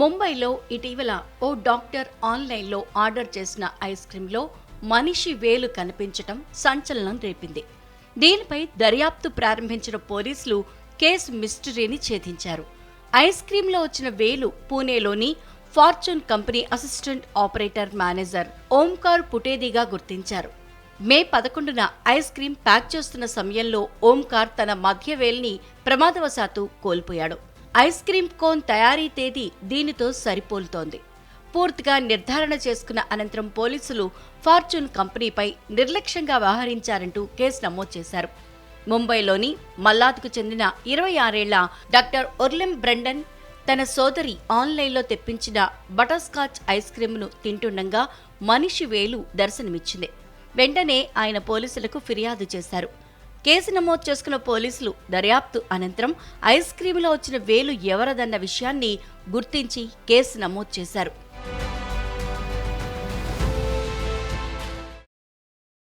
ముంబైలో ఇటీవల ఓ డాక్టర్ ఆన్లైన్లో ఆర్డర్ చేసిన ఐస్ క్రీంలో మనిషి వేలు కనిపించటం సంచలనం రేపింది. దీనిపై దర్యాప్తు ప్రారంభించిన పోలీసులు కేసు మిస్టరీని ఛేదించారు. ఐస్ క్రీంలో వచ్చిన వేలు పూణేలోని Fortune company assistant operator manager Omkar పుటేదిగా గుర్తించారు. మే పదకొండున ఐస్ క్రీం ప్యాక్ చేస్తున్న సమయంలో ఓంకార్ తన మధ్య వేల్ని ప్రమాదవశాత్తు కోల్పోయాడు. ఐస్ క్రీం కోన్ తయారీ తేదీ దీనితో సరిపోలుతోంది. పూర్తిగా నిర్ధారణ చేసుకున్న అనంతరం పోలీసులు ఫార్చ్యూన్ కంపెనీపై నిర్లక్ష్యంగా వ్యవహరించారంటూ కేసు నమోదు చేశారు. ముంబైలోని మల్లాద్కు చెందిన ఇరవై ఆరేళ్ళ డాక్టర్ ఒర్లెం బ్రెండన్ తన సోదరి ఆన్లైన్లో తెప్పించిన బటర్స్కాచ్ ఐస్ క్రీమ్ను తింటుండగా మనిషి వేలు దర్శనమిచ్చింది. వెంటనే ఆయన పోలీసులకు ఫిర్యాదు చేశారు. కేసు నమోదు చేసుకున్న పోలీసులు దర్యాప్తు అనంతరం ఐస్ క్రీంలో వచ్చిన వేలు ఎవరదన్న విషయాన్ని గుర్తించి కేసు నమోదు చేశారు.